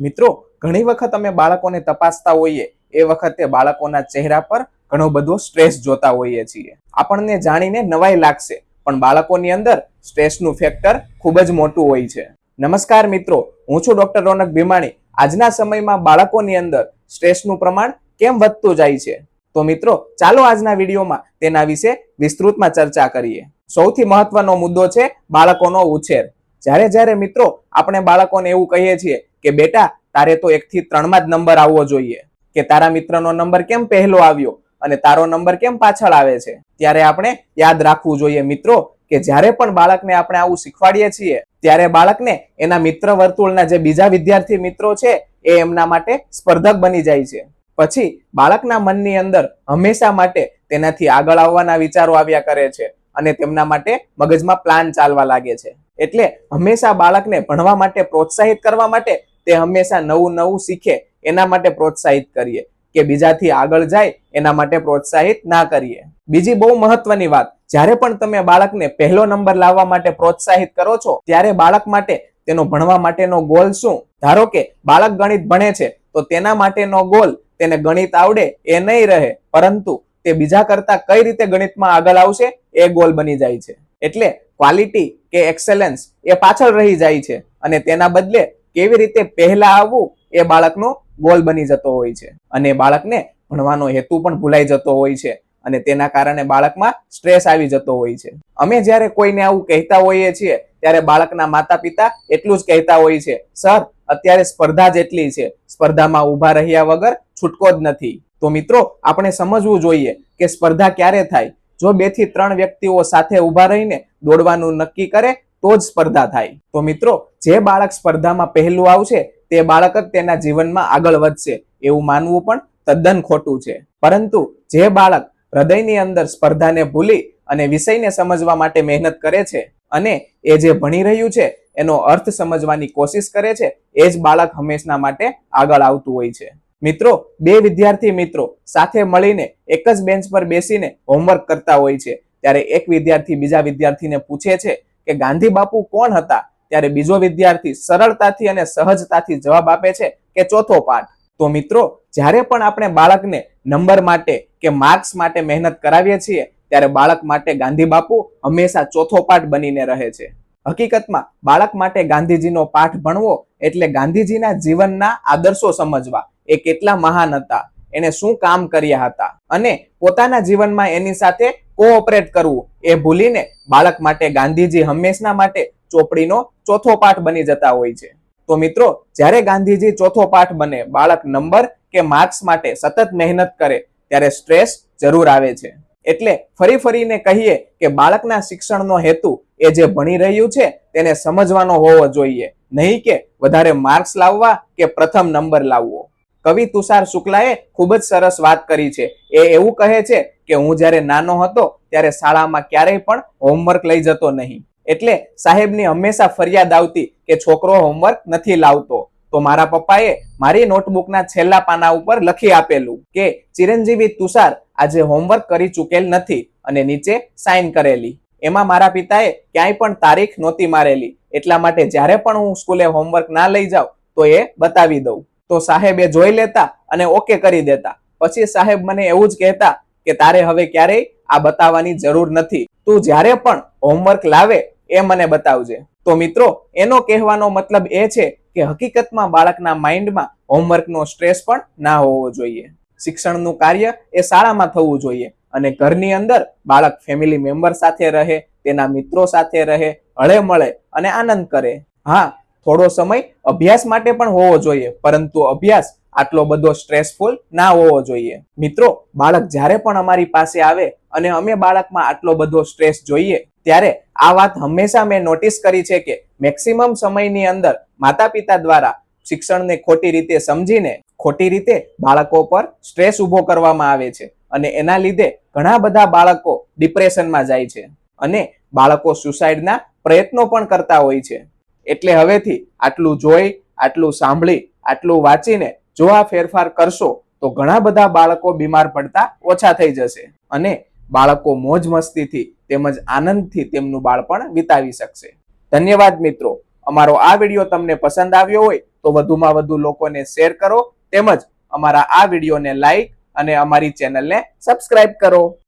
મિત્રો, ઘણી વખત અમે બાળકોને તપાસતા હોઈએ, એ વખતે બાળકોના ચહેરા પર ઘણો બધો સ્ટ્રેસ જોતા હોઈએ છીએ. આપણને જાણીને નવાઈ લાગશે, પણ બાળકોની અંદર સ્ટ્રેસનું ફેક્ટર ખૂબ જ મોટું હોય છે. નમસ્કાર મિત્રો, હું છું ડોક્ટર રોનક ભીમાણી. આજના સમયમાં બાળકોની અંદર સ્ટ્રેસનું પ્રમાણ કેમ વધતું જાય છે? તો મિત્રો, ચાલો આજના વિડીયોમાં તેના વિશે વિસ્તૃતમાં ચર્ચા કરીએ. સૌથી મહત્વનો મુદ્દો છે બાળકોનો ઉછેર. જ્યારે જ્યારે મિત્રો, આપણે બાળકોને એવું કહીએ છીએ કે બેટા, તારે તો એક થી ત્રણમાં જ નંબર આવવો જોઈએ. કે તારા મિત્રનો નંબર કેમ પહેલો આવ્યો અને તારો નંબર કેમ પાછળ આવે છે? ત્યારે આપણે યાદ રાખવું જોઈએ મિત્રો કે જ્યારે પણ બાળકને આપણે આવું શીખવાડીએ છીએ, ત્યારે બાળકને એના મિત્ર વર્તુળના જે બીજા વિદ્યાર્થી મિત્રો છે, એ એમના માટે સ્પર્ધક બની જાય છે. પછી બાળકના મનની અંદર હંમેશા માટે તેનાથી આગળ આવવાના વિચારો આવ્યા કરે છે અને તેમના માટે મગજમાં પ્લાન ચાલવા લાગે છે. એટલે હંમેશા બાળકને ભણવા માટે પ્રોત્સાહિત કરવા માટે તે હંમેશા નવું નવું શીખે, એના માટે પ્રોત્સાહિત કરીએ. કે બીજાથી આગળ જાય, એના માટે પ્રોત્સાહિત ના કરીએ. બીજી બહુ મહત્વની વાત, જ્યારે પણ તમે બાળકને પહેલો નંબર લાવવા માટે પ્રોત્સાહિત કરો છો, ત્યારે બાળક માટે તેનો ભણવા માટેનો ગોલ શું? ધારો કે બાળક ગણિત ભણે છે, તો તેના માટેનો ગોલ તેને ગણિત આવડે, એ નહીં રહે. પરંતુ તે બીજા કરતા કઈ રીતે ગણિતમાં આગળ આવશે, એ ગોલ બની જાય છે. એટલે ક્વોલિટી કે એક્સેલન્સ એ પાછળ રહી જાય છે. અને તેના બદલે કેવી રીતે પહેલા આવવું એ બાળકનો ગોલ બની જતો હોય છે. અને બાળકને ભણવાનો હેતુ પણ ભૂલાઈ જતો હોય છે અને તેના કારણે બાળકમાં સ્ટ્રેસ આવી જતો હોય છે. અમે જ્યારે કોઈને આવું કહેતા હોઈએ છીએ, ત્યારે બાળકના માતા પિતા એટલું જ કહેતા હોય છે, સર, અત્યારે સ્પર્ધા જેટલી છે, સ્પર્ધામાં ઊભા રહ્યા વગર છૂટકો જ નથી. તો મિત્રો, આપણે સમજવું જોઈએ કે સ્પર્ધા ક્યારે થાય? જો બેથી ત્રણ વ્યક્તિઓ સાથે ઊભા રહીને દોડવાનું નક્કી કરે તો જ સ્પર્ધા થાય. તો મિત્રો, જે બાળક સ્પર્ધામાં પહેલું આવશે, તે બાળક જ તેના જીવનમાં આગળ વધશે, એવું માનવું પણ તદ્દન ખોટું છે. પરંતુ જે બાળક હૃદયની અંદર સ્પર્ધાને ભૂલી અને વિષયને સમજવા માટે મહેનત કરે છે અને એ જે ભણી રહ્યું છે, એનો અર્થ સમજવાની કોશિશ કરે છે, એ જ બાળક હંમેશના માટે આગળ આવતું હોય છે. મિત્રો, બે વિદ્યાર્થી મિત્રો સાથે મળીને એક જ બેન્ચ પર બેસીને હોમવર્ક કરતા હોય છે. ત્યારે એક વિદ્યાર્થી બીજા વિદ્યાર્થીને પૂછે છે કે ગાંધી બાપુ કોણ હતા? ત્યારે બીજો વિદ્યાર્થી સરળતાથી અને સહજતાથી જવાબ આપે છે કે ચોથો પાઠ. તો મિત્રો, જ્યારે પણ આપણે બાળકને નંબર માટે કે માર્ક્સ માટે મહેનત કરાવીએ છીએ, ત્યારે બાળક માટે ગાંધી બાપુ હંમેશા ચોથો પાઠ બનીને રહે છે. હકીકતમાં, બાળક માટે ગાંધીજીનો પાઠ ભણવો એટલે ગાંધીજીના જીવનના આદર્શો સમજવા. એ કેટલા મહાન હતા. એને શું કામ કર્યા હતા? અને પોતાના જીવનમાં એની સાથે કોઓપરેટ કરવું. એ ભૂલીને બાળક માટે, ગાંધીજી હંમેશના માટે ચોપડીનો ચોથો પાઠ બની જતા હોય છે. તો મિત્રો, જ્યારે ગાંધીજી ચોથો પાઠ બને, બાળક નંબર કે માર્ક્સ માટે સતત મહેનત કરે, ત્યારે સ્ટ્રેસ જરૂર આવે છે. એટલે ફરી ફરીને કહીએ કે બાળકના શિક્ષણનો હેતુ એ જે ભણી રહ્યું છે, તેને સમજવાનો હોવો જોઈએ. નહીં કે વધારે માર્ક્સ લાવવા કે પ્રથમ નંબર લાવવો. કવિ તુષાર શુક્લાએ ખૂબ જ સરસ વાત કરી છે. એ એવું કહે છે કે હું જ્યારે નાનો હતો ત્યારે શાળામાં ક્યારેય પણ હોમવર્ક લઈ જતો નહીં. એટલે સાહેબની હંમેશા ફરિયાદ આવતી કે છોકરો હોમવર્ક નથી લાવતો. તો મારા પપ્પાએ મારી નોટબુકના છેલ્લા પાના ઉપર લખી આપેલું કે, ચિરંજીવી તુષાર આજે હોમવર્ક કરી ચૂકેલ નથી અને નીચે સાઇન કરેલી. એમાં મારા પિતાએ ક્યાંય પણ તારીખ નહોતી મારેલી. એટલા માટે જ્યારે પણ હું સ્કૂલે હોમવર્ક ના લઈ જાઉં, તો એ બતાવી દઉં. તો સાહેબ એ જોઈ લેતા અને ઓકે કરી દેતા. પછી સાહેબ મને એવું જ કહેતા કે તારે હવે ક્યારેય આ બતાવવાની જરૂર નથી. તું જ્યારે પણ હોમવર્ક લાવે એ મને બતાવજે. તો મિત્રો, એનો કહેવાનો મતલબ એ છે કે હકીકતમાં બાળકના માઇન્ડમાં હોમવર્કનો સ્ટ્રેસ પણ ના હોવો જોઈએ. શિક્ષણનું કાર્ય એ શાળામાં થવું જોઈએ અને ઘરની અંદર બાળક ફેમિલી મેમ્બર સાથે રહે, તેના મિત્રો સાથે રહે હળે મળે અને આનંદ કરે. હા, થોડો સમય અભ્યાસ માટે પણ હોવો જોઈએ, પરંતુ અભ્યાસ આટલો બધો સ્ટ્રેસફુલ ના હોવો જોઈએ. મિત્રો, બાળક જ્યારે પણ અમારી પાસે આવે અને અમે બાળકમાં આટલો બધો સ્ટ્રેસ જોઈએ, ત્યારે આ વાત હંમેશા મેં નોટિસ કરી છે કે મેક્સિમમ સમયની અંદર માતા પિતા દ્વારા શિક્ષણને ખોટી રીતે સમજીને ખોટી રીતે બાળકો પર સ્ટ્રેસ ઊભો કરવામાં આવે છે અને એના લીધે ઘણા બધા બાળકો ડિપ્રેશનમાં જાય છે અને બાળકો સુસાઇડના પ્રયત્નો પણ કરતા હોય છે. એટલે હવેથી આટલું જોઈ, આટલું સાંભળી, આટલું વાંચીને જો આ ફેરફાર કરશો, તો ઘણા બધા બાળકો બીમાર પડતા ઓછા થઈ જશે અને બાળકો મોજ મસ્તીથી તેમજ આનંદથી તેમનું બાળપણ વિતાવી શકશે. ધન્યવાદ મિત્રો. અમારો આ વીડિયો તમને પસંદ આવ્યો હોય, તો વધુમાં વધુ લોકોને શેર કરો, તેમજ અમારા આ વિડીયોને લાઈક અને અમારી ચેનલને સબસ્ક્રાઇબ કરો.